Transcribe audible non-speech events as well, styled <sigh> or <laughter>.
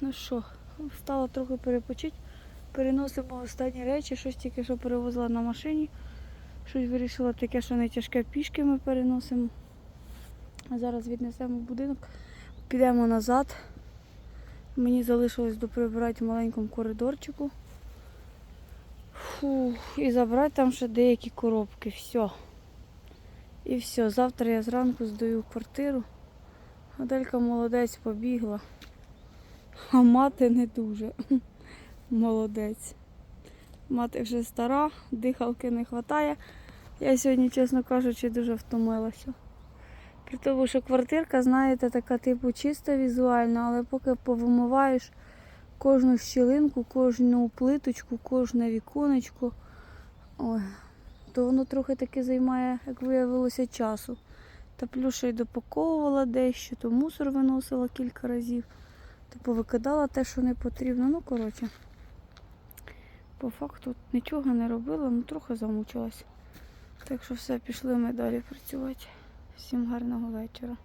Ну що, встала трохи перепочити. Переносимо останні речі, щось тільки що перевозила на машині. Щось вирішила таке, що не тяжке пішки ми переносимо. А зараз віднесемо в будинок, підемо назад. Мені залишилось доприбирати в маленькому коридорчику. Фух, і забрати там ще деякі коробки. Все. І все. Завтра я зранку здаю квартиру. Аделька молодець побігла. А мати не дуже. <laughs> Молодець. Мати вже стара, дихалки не вистачає. Я сьогодні, чесно кажучи, дуже втомилася. При тому, що квартирка, знаєте, така типу чиста візуально, але поки повимиваєш кожну щілинку, кожну плиточку, кожне віконечко, ой, то воно трохи таки займає, як виявилося, часу. Та плюс ще й допаковувала дещо, то мусор виносила кілька разів, то повикидала те, що не потрібно. Ну, коротше, по факту нічого не робила, ну трохи замучилась. Так що все, пішли ми далі працювати. Всім гарного вечора.